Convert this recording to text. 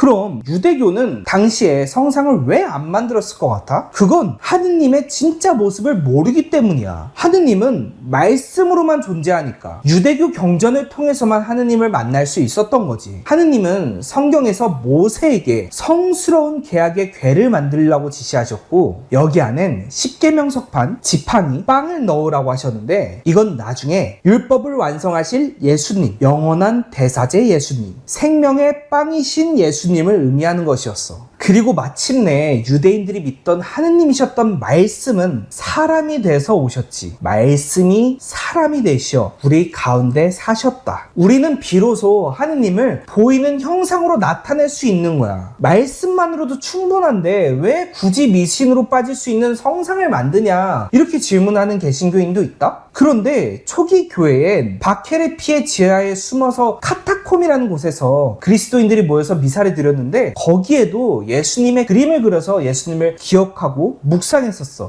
그럼 유대교는 당시에 성상을 왜 안 만들었을 것 같아? 그건 하느님의 진짜 모습을 모르기 때문이야. 하느님은 말씀으로만 존재하니까 유대교 경전을 통해서만 하느님을 만날 수 있었던 거지. 하느님은 성경에서 모세에게 성스러운 계약의 궤를 만들라고 지시하셨고 여기 안엔 십계명석판, 지팡이, 빵을 넣으라고 하셨는데 이건 나중에 율법을 완성하실 예수님, 영원한 대사제 예수님, 생명의 빵이신 예수님을 의미하는 것이었어. 그리고 마침내 유대인들이 믿던 하느님이셨던 말씀은 사람이 돼서 오셨지. 말씀이 사람이 되시어 우리 가운데 사셨다. 우리는 비로소 하느님을 보이는 형상으로 나타낼 수 있는 거야. 말씀만으로도 충분한데 왜 굳이 미신으로 빠질 수 있는 성상을 만드냐? 이렇게 질문하는 개신교인도 있다? 그런데 초기 교회엔 바케레피의 지하에 숨어서 카타콤이라는 곳에서 그리스도인들이 모여서 미사를 드렸는데 거기에도 예수님의 그림을 그려서 예수님을 기억하고 묵상했었어.